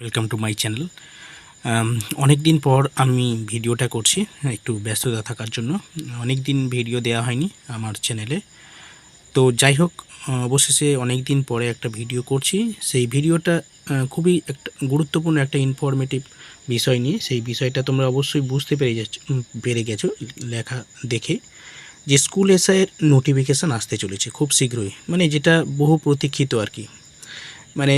Welcome to my channel অনেক দিন পর আমি ভিডিওটা করছি, একটু ব্যস্ততা থাকার জন্য। অনেক দিন ভিডিও দেওয়া হয়নি আমার চ্যানেলে তো যাই হোক, অবশেষে অনেক দিন পরে একটা ভিডিও করছি। সেই ভিডিওটা খুবই একটা গুরুত্বপূর্ণ একটা ইনফরমেটিভ বিষয় নিয়ে। সেই বিষয়টা তোমরা অবশ্যই বুঝতে পেরে যাচ্ছ পেরে গেছো লেখা দেখে যে স্কুল এসআইয়ের নোটিফিকেশান আসতে চলেছে খুব শীঘ্রই। মানে যেটা বহু প্রতীক্ষিত আর কি। মানে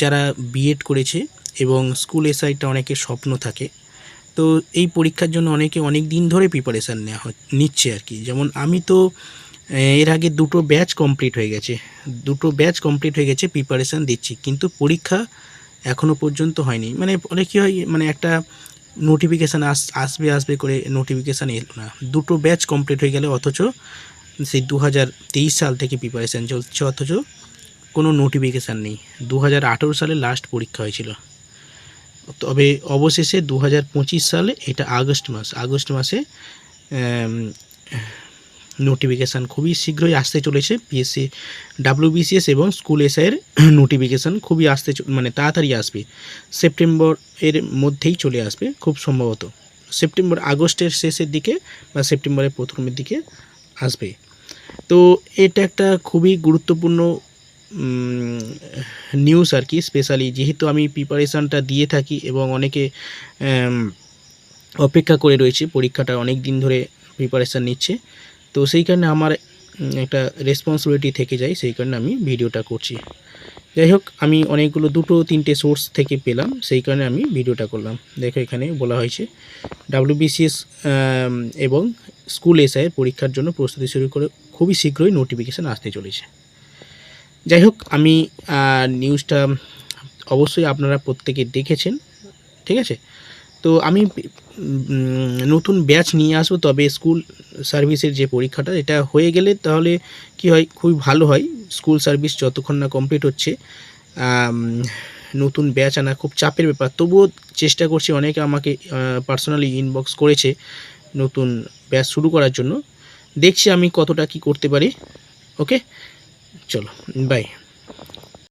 যারা বিএড করেছে এবং স্কুল এসআইটা অনেকের স্বপ্ন থাকে, তো এই পরীক্ষার জন্য অনেকে অনেক দিন ধরে প্রিপারেশান নেওয়া নিচ্ছে আর কি। যেমন আমি তো এর আগে দুটো ব্যাচ কমপ্লিট হয়ে গেছে, দুটো ব্যাচ কমপ্লিট হয়ে গেছে প্রিপারেশান দিচ্ছি, কিন্তু পরীক্ষা এখনও পর্যন্ত হয়নি। মানে অনেক কী হয় মানে একটা নোটিফিকেশান আস, আসবে আসবে করে নোটিফিকেশান এলো না। দুটো ব্যাচ কমপ্লিট হয়ে গেলে অথচ সেই দু হাজার তেইশ সাল থেকে প্রিপারেশান চলছে, অথচ কোনো নোটিফিকেশান নেই। দু হাজার আঠেরো সালে লাস্ট পরীক্ষা হয়েছিল। তবে অবশেষে দু হাজার পঁচিশ সালে এটা আগস্ট মাস, আগস্ট মাসে নোটিফিকেশান খুবই শীঘ্রই আসতে চলেছে। পিএসসি ডাব্লিউবিসিএস এবং স্কুল এসআইয়ের নোটিফিকেশান খুবই আসতে মানে তাড়াতাড়ি আসবে। সেপ্টেম্বর এর মধ্যেই চলে আসবে, খুব সম্ভবত। সেপ্টেম্বর আগস্টের শেষের দিকে বা সেপ্টেম্বরের প্রথমের দিকে আসবে। তো এটা একটা খুবই গুরুত্বপূর্ণ নিউজ আর কি স্পেশালি যেহেতু আমি প্রিপারেশানটা দিয়ে থাকি এবং অনেকে অপেক্ষা করে রয়েছে, পরীক্ষাটা অনেক দিন ধরে প্রিপারেশান নিচ্ছে, তো সেই কারণে আমার একটা রেসপন্সিবিলিটি থেকে যায়, সেই কারণে আমি ভিডিওটা করছি। যাই হোক, আমি অনেকগুলো দুটো তিনটে সোর্স থেকে পেলাম, সেই কারণে আমি ভিডিওটা করলাম। দেখো এখানে বলা হয়েছে ডাব্লিউবিসিএস এবং স্কুল এসআইয়ের পরীক্ষার জন্য প্রস্তুতি শুরু করে, খুবই শীঘ্রই নোটিফিকেশান আসতে চলেছে। যাই হোক আমি নিউজটা অবশ্যই আপনারা প্রত্যেকে দেখেছেন, ঠিক আছে? তো আমি নতুন ব্যাচ নিয়ে আসব, তবে স্কুল সার্ভিসের যে পরীক্ষাটা, এটা হয়ে গেলে তাহলে কি হয়, খুবই ভালো হয়। স্কুল সার্ভিস যতক্ষণ না কমপ্লিট হচ্ছে নতুন ব্যাচ আনা খুব চাপের ব্যাপার। তবুও চেষ্টা করছি, অনেকে আমাকে পার্সোনালি ইনবক্স করেছে নতুন ব্যাচ শুরু করার জন্য। দেখছি আমি কতটা কি করতে পারি ওকে চলো বাই